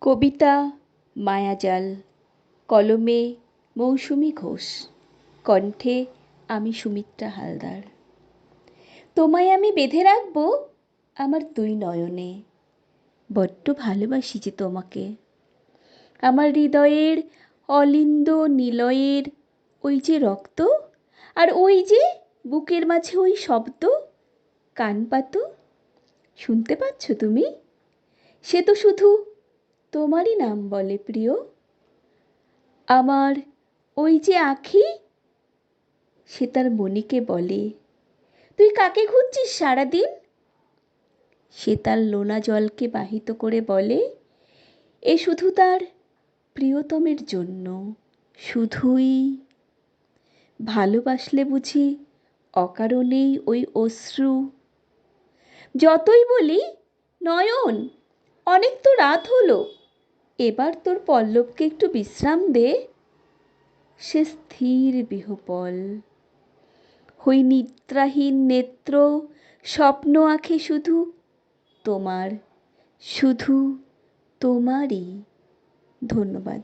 কবিতা, মায়াজাল, কলমে মৌসুমি ঘোষ, কণ্ঠে আমি সুমিত্রা হালদার। তোমায় আমি বেঁধে রাখব আমার দুই নয়নে। বড্ড ভালোবাসি যে তোমাকে। আমার হৃদয়ের অলিন্দ নিলয়ের ওই যে রক্ত আর ওই যে বুকের মাঝে ওই শব্দ, কান পাতো, শুনতে পাচ্ছ তুমি? সে তো শুধু তোমারই নাম বলে প্রিয়। আমার ওই যে আখি, সে তার মনিকে বলে, তুই কাকে খুঁজছিস সারাদিন? সে তার লোনা জলকে বাহিত করে বলে, এ শুধু তার প্রিয়তমের জন্য, শুধুই ভালোবাসলে বুঝি অকারণেই ওই অশ্রু। যতই বলি, নয়ন, অনেক তো রাত হলো এবার তোর পল্লবকে একটু বিশ্রাম দে। সে স্থির বিহপল হই নিদ্রাহীন নেত্র, স্বপ্ন আঁখে শুধু তোমার, শুধু তোমারই। ধন্যবাদ।